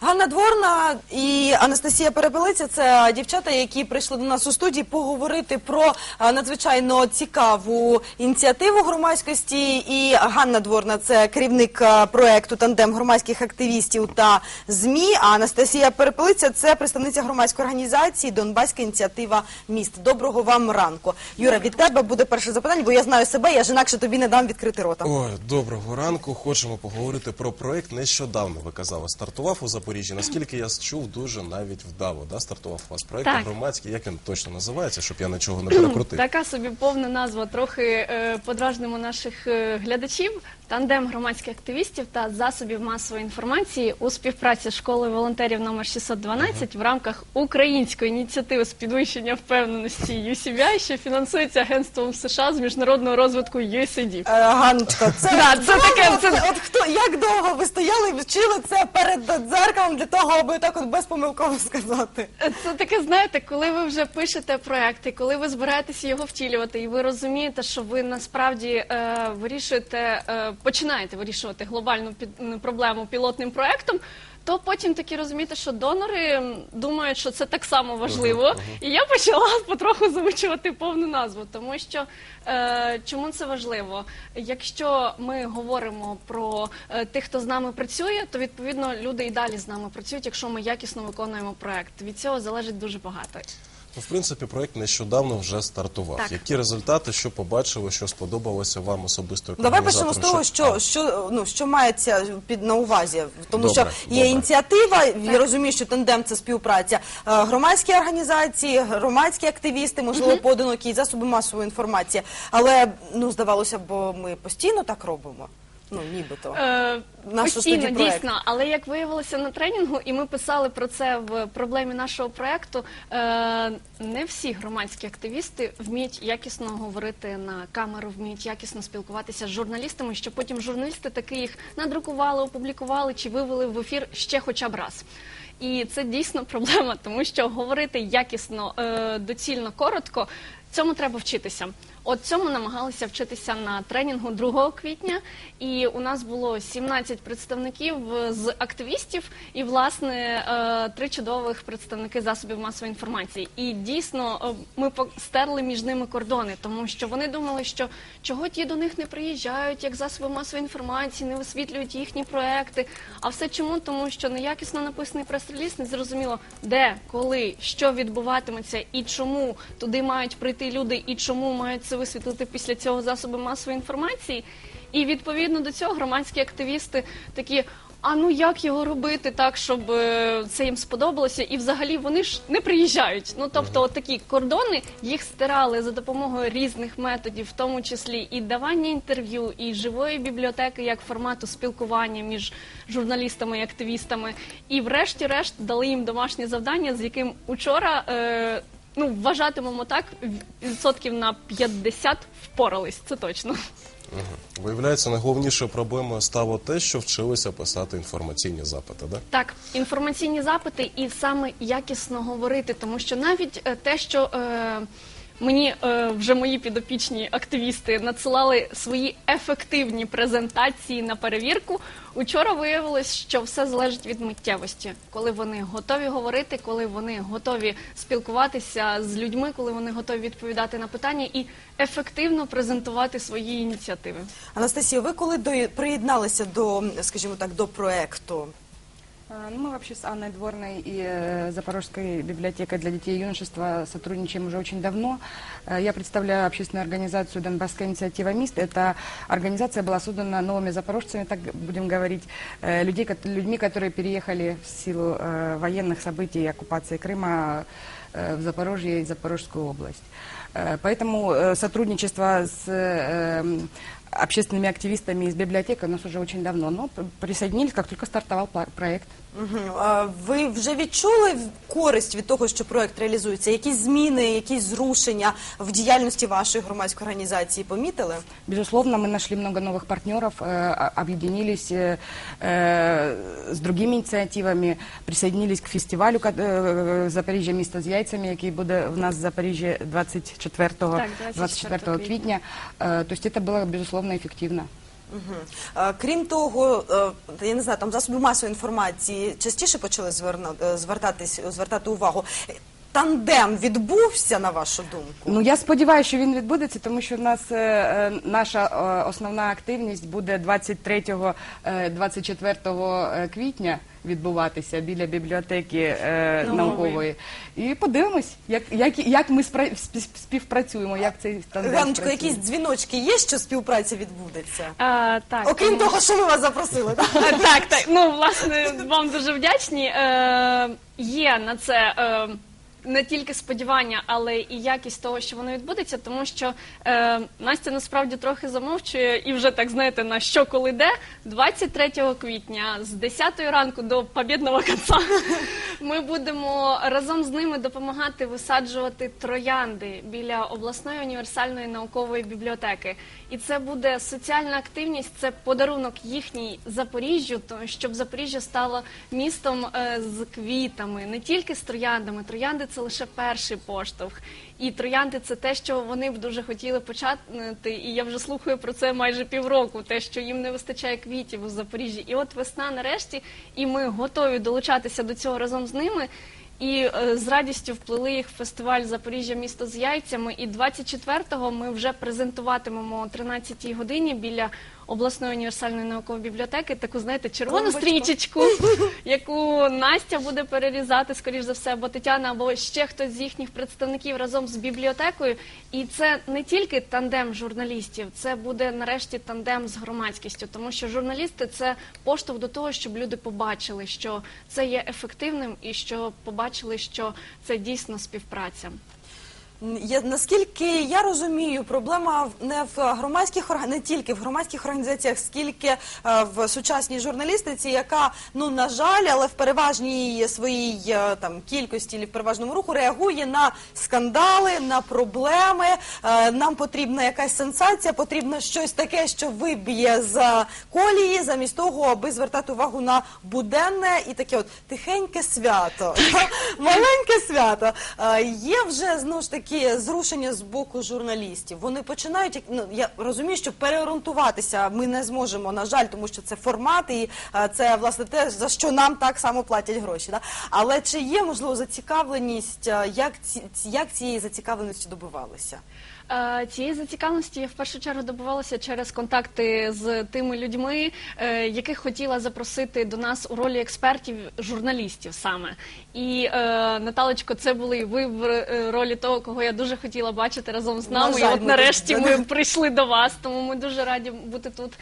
Ганна Дворна і Анастасія Перепелиця це дівчата, які прийшли до нас у студії поговорити про е, надзвичайно цікаву ініціативу громадськості. І Ганна Дворна це керівник е, проекту тандем громадських активістів та змі. А Анастасія Перепелиця це представниця громадської організації Донбаська ініціатива міст. Доброго вам ранку. Юра, від тебе буде перше запитання, бо я знаю себе. Я ж інакше тобі не дам відкрити рота. Доброго ранку. Хочемо поговорити про проект. Нещодавно ви казали, стартував у Запоріжжі. Наскільки я чув, дуже навіть вдало. Да? Стартував у вас проект Так. громадський. Як він точно називається, щоб я нічого не перекрутив? Така собі повна назва. Трохи е, подражнимо наших е, глядачів. Тандем громадських активістів та засобів масової інформації у співпраці з школою волонтерів номер 612 в рамках української ініціативи з підвищення впевненості UCBI, що фінансується агентством США з міжнародного розвитку USAID. Е, Ганночка, це, Да, це таке, це- От хто як довго ви стояли і вчили це перед дзеркалом для того, аби так от безпомилково сказати? Це таке, знаєте, коли ви вже пишете проекти, коли ви збираєтеся його втілювати, і ви розумієте, що ви насправді е, вирішуєте, е, починаєте вирішувати глобальну проблему пілотним проектом. То потім таки розумієте, що донори думають, що це так само важливо, і я почала потроху замучувати повну назву, тому що е, чому це важливо? Якщо ми говоримо про е, тих, хто з нами працює, то відповідно люди і далі з нами працюють, якщо ми якісно виконуємо проект. Від цього залежить дуже багато. Ну, в принципі, проект нещодавно вже стартував. Так. Які результати, що побачили, що сподобалося вам особисто? як Давай почнемо з того, що, що ну що мається під на увазі, тому Добре, що є добре. ініціатива. Я розумію, що тандем це співпраця. Е, Громадські організації, громадські активісти, можливо, поодинокі засоби масової інформації. Але ну здавалося б, ми постійно так робимо. Ну нібито. Е, Наш постійно, дійсно, але як виявилося на тренінгу, і ми писали про це в проблемі нашого проекту. Е, не всі громадські активісти вміють якісно говорити на камеру, вміють якісно спілкуватися з журналістами, щоб потім журналісти таки їх надрукували, опублікували чи вивели в ефір ще хоча б раз. І це дійсно проблема, тому що говорити якісно, е, доцільно, коротко. Цьому треба вчитися. От цьому намагалися вчитися на тренінгу 2 квітня, і у нас було 17 представників з активістів, і власне е, три чудових представники засобів масової інформації. І дійсно е, ми стерли між ними кордони, тому що вони думали, що чого ті до них не приїжджають, як засоби масової інформації, не висвітлюють їхні проекти. А все чому? Тому що неякісно написаний прес-реліз, не зрозуміло, де, коли, що відбуватиметься і чому туди мають прийти люди, і чому мають це висвітлити після цього засоби масової інформації. І відповідно до цього громадські активісти такі. А ну як його робити так, щоб е, це їм сподобалося? І взагалі вони ж не приїжджають. Ну тобто, от такі кордони їх стирали за допомогою різних методів, в тому числі і давання інтерв'ю, і живої бібліотеки як формату спілкування між журналістами і активістами. І врешті-решт дали їм домашнє завдання, з яким учора. Е, Ну, вважатимемо так, відсотків на 50 впорались, це точно. Угу. Виявляється, найголовнішою проблемою стало те, що вчилися писати інформаційні запити. Да? Так, інформаційні запити і саме якісно говорити, тому що навіть е, те, що е, мені е, вже мої підопічні активісти надсилали свої ефективні презентації на перевірку. Учора виявилось, що все залежить від миттєвості, коли вони готові говорити, коли вони готові спілкуватися з людьми, коли вони готові відповідати на питання і ефективно презентувати свої ініціативи. Анастасія, ви коли до приєдналися до, скажімо так, до проекту? А, Ну, мы вообще с Анной Дворной и э, Запорожской библиотекой для детей и юношества сотрудничаем уже очень давно. Э, Я представляю общественную организацию «Донбасская инициатива МИСТ». Эта организация была создана новыми запорожцами, так будем говорить, э, людей, кот- людьми, которые переехали в силу э, военных событий и оккупации Крыма э, в Запорожье и Запорожскую область. Э, Поэтому э, сотрудничество с э, м, общественными активистами из библиотеки у нас уже очень давно, но п- присоединились, как только стартовал пла- проект. Мгм. А Ви вже відчули в- користь від того, що проект реалізується? Якісь зміни, якісь зрушення в діяльності вашої громадської організації помітили? Безусловно, мы нашли много новых партнеров, э, а- объединились э, э, с другими инициативами, присоединились к фестивалю ка- э, Запоріжжя місто з яйцями, який буде в нас в Запоріжжі 24, Так, 24 квітня. Э, То есть это было, безусловно, эффективно. ефективна. Угу. Крім того, е, я не знаю, там засоби масової інформації частіше почали е, звертатись, звертати увагу. Тандем відбувся, на вашу думку? Ну я сподіваюся, що він відбудеться, тому що в нас е, е, наша е, основна активність буде 23-24 е, квітня відбуватися біля бібліотеки е, Наукової. І подивимось, як, як, як ми спра- спів- співпрацюємо, як цей стандарт. Ганочко, якісь дзвіночки є, що співпраця відбудеться? А, так, Окрім тому- того, що ми вас запросили, так? Е, Так, так. Ну, власне, вам дуже вдячні. Е, є на це. Е, не тільки сподівання, але і якість того, що воно відбудеться, тому що е, Настя насправді трохи замовчує і вже так знаєте на що коли де 23 квітня з 10 ранку до побідного кінця ми будемо разом з ними допомагати висаджувати троянди біля обласної універсальної наукової бібліотеки. І це буде соціальна активність, це подарунок їхній Запоріжжю, щоб Запоріжжя стало містом е, з квітами, не тільки з трояндами. Троянди це лише перший поштовх. І троянди це те, що вони б дуже хотіли почати. І я вже слухаю про це майже півроку. Те, що їм не вистачає квітів у Запоріжжі. І от весна нарешті, і ми готові долучатися до цього разом з ними. І е, з радістю вплили їх в фестиваль Запоріжжя місто з яйцями. І 24-го ми вже презентуватимемо о 13-й годині біля обласної універсальної наукової бібліотеки таку, знаєте, червону Клумбочку. стрічечку, яку Настя буде перерізати, скоріш за все, або Тетяна, або ще хтось з їхніх представників разом з бібліотекою. І це не тільки тандем журналістів, це буде нарешті тандем з громадськістю, тому що журналісти це поштовх до того, щоб люди побачили, що це є ефективним, і що побачили, що це дійсно співпраця. Я, наскільки я розумію, проблема не в громадських не тільки в громадських організаціях, скільки е, в сучасній журналістиці, яка ну на жаль, але в переважній своїй е, там кількості і в переважному руху реагує на скандали, на проблеми. Е, Нам потрібна якась сенсація, потрібно щось таке, що виб'є з колії, замість того, аби звертати увагу на буденне і таке от тихеньке свято, маленьке свято. Е, Є вже знову ж таки зрушення з боку журналістів. Вони починають як- ну я розумію, що переорієнтуватися ми не зможемо, на жаль, тому що це формат, і е, це власне те, за що нам так само платять гроші. Да? Але чи є можливо зацікавленість, е, як ці як цієї зацікавленості добивалися? Е, Цієї зацікавленості я в першу чергу добувалася через контакти з тими людьми, е, яких хотіла запросити до нас у ролі експертів, журналістів саме. І е, Наталочко, це були ви в ролі того, кого я дуже хотіла бачити разом з На нами. жаль, і от нарешті ми прийшли до вас, тому ми дуже раді бути тут.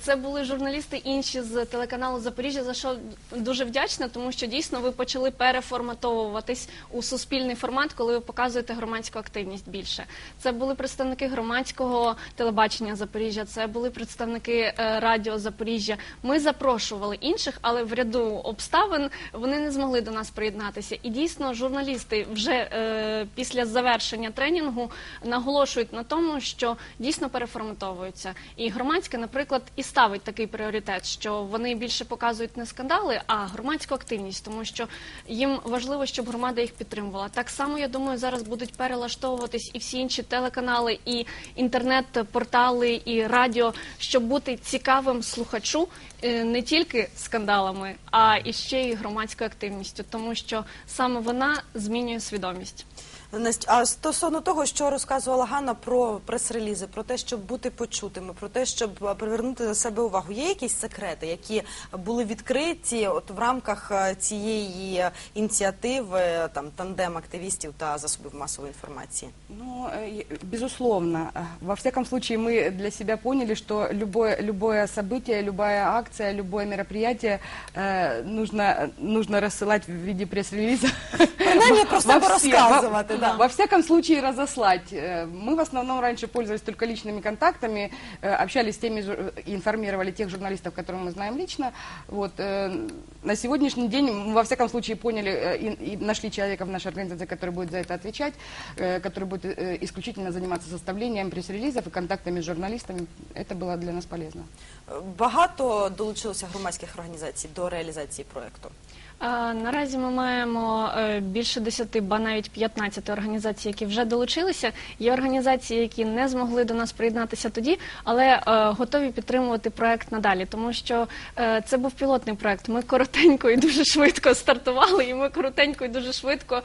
Це були журналісти інші з телеканалу Запоріжжя, за що дуже вдячна, тому що дійсно ви почали переформатовуватись у суспільний формат, коли ви показуєте громадську активність більше. Це були представники громадського телебачення Запоріжжя, це були представники е, радіо Запоріжжя. Ми запрошували інших, але в ряду обставин вони не змогли до нас приєднатися. І дійсно, журналісти вже е, після завершення тренінгу наголошують на тому, що дійсно переформатовуються. І громадське, наприклад, і ставить такий пріоритет, що вони більше показують не скандали, а громадську активність, тому що їм важливо, щоб громада їх підтримувала. Так само я думаю, зараз будуть перелаштовуватись і всі інші телеканали, і інтернет-портали, і радіо, щоб бути цікавим слухачу е, не тільки скандалами, а і ще й громадською активністю, тому що саме вона змінює свідомість. Настя, а стосовно того, що розказувала Ганна про прес-релізи, про те, щоб бути почутими, про те, щоб е, привернути до себе увагу, є якісь секрети, які були відкриті от в рамках е, цієї е, ініціативи е, там тандем активістів та засобів масової інформації? Ну, э, и- безусловно. Э, Во всяком случае, мы для себя поняли, что любое, любое событие, любая акция, любое мероприятие э, нужно, нужно рассылать в виде пресс-релиза. Принаймні про Во себе все- розказувати, во- да. Во всяком случае, разослать. Э, Мы в основном раньше пользовались только личными контактами, э, общались с теми, жур- и информировали тех журналистов, которых мы знаем лично. Вот, э, на сегодняшний день мы во всяком случае поняли э, и, и нашли человека в нашей организации, который будет за это отвечать, э, который будет э, исключительно заниматься составлением пресс-релизов и контактами с журналистами. Это было для нас полезно. Е, Багато долучилося громадських організацій до реалізації проекту. Наразі ми маємо е, більше 10, ба навіть 15 подякувати організації, які вже долучилися. Є організації, які не змогли до нас приєднатися тоді, але е, готові підтримувати проект надалі, тому що е, це був пілотний проект. Ми коротенько і дуже швидко стартували, і ми коротенько і дуже швидко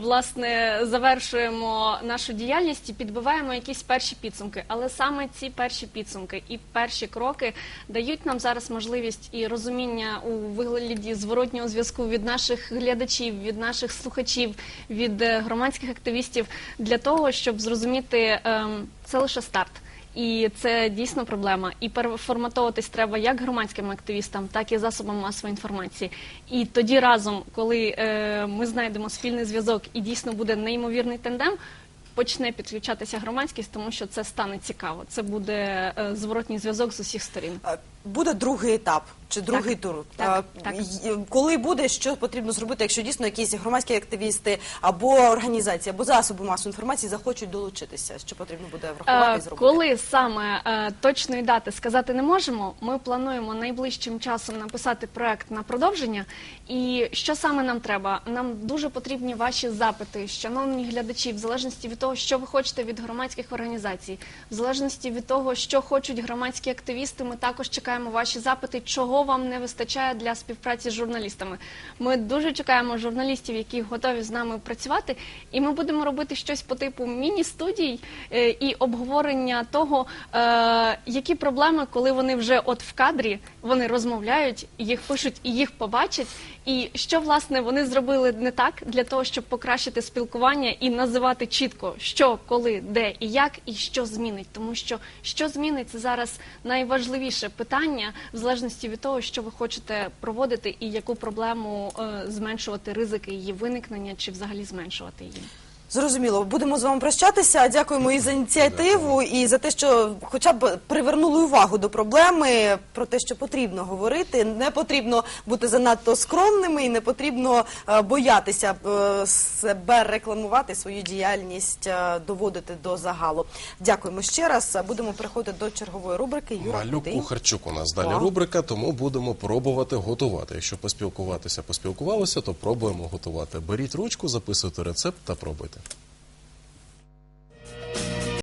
власне завершуємо нашу діяльність і підбиваємо якісь перші підсумки. Але саме ці перші підсумки і перші кроки дають нам зараз можливість і розуміння у вигляді зворотнього зв'язку від наших глядачів, від наших слухачів, від е, громадських активістів для того, щоб зрозуміти, ем, це лише старт. І це дійсно проблема. І переформатовуватись треба як громадським активістам, так і засобам масової інформації. І тоді разом, коли е, ми знайдемо спільний зв'язок і дійсно буде неймовірний тандем, почне підключатися громадськість, тому що це стане цікаво. Це буде е, зворотній зв'язок з усіх сторін. Буде другий етап чи другий тур. так, Е, так. Коли буде, що потрібно зробити, якщо дійсно якісь громадські активісти або організації, або засоби масової інформації захочуть долучитися, що потрібно буде врахувати і Е, зробити? Коли саме е, точної дати сказати не можемо, ми плануємо найближчим часом написати проект на продовження. І що саме нам треба? Нам дуже потрібні ваші запити, шановні глядачі, в залежності від того, що ви хочете від громадських організацій, в залежності від того, що хочуть громадські активісти. Ми також чекаємо ваші запити, чого вам не вистачає для співпраці з журналістами. Ми дуже чекаємо журналістів, які готові з нами працювати, і ми будемо робити щось по типу міні-студій е, і обговорення того, е, які проблеми, коли вони вже от в кадрі, вони розмовляють, їх пишуть і їх побачать. І що власне вони зробили не так для того, щоб покращити спілкування і називати чітко, що, коли, де і як, і що змінить, тому що що змінить це зараз найважливіше питання, в залежності від того, що ви хочете проводити, і яку проблему е, зменшувати ризики її виникнення, чи взагалі зменшувати її. Зрозуміло, будемо з вами прощатися. Дякуємо і за ініціативу, і за те, що хоча б привернули увагу до проблеми про те, що потрібно говорити. Не потрібно бути занадто скромними і не потрібно е, боятися е, себе рекламувати, свою діяльність е, доводити до загалу. Дякуємо ще раз. Будемо переходити до чергової рубрики. Юра, Малюк куди? Кухарчук у нас далі О. рубрика, тому будемо пробувати готувати. Якщо поспілкуватися, поспілкувалися, то пробуємо готувати. Беріть ручку, записуйте рецепт та пробуйте.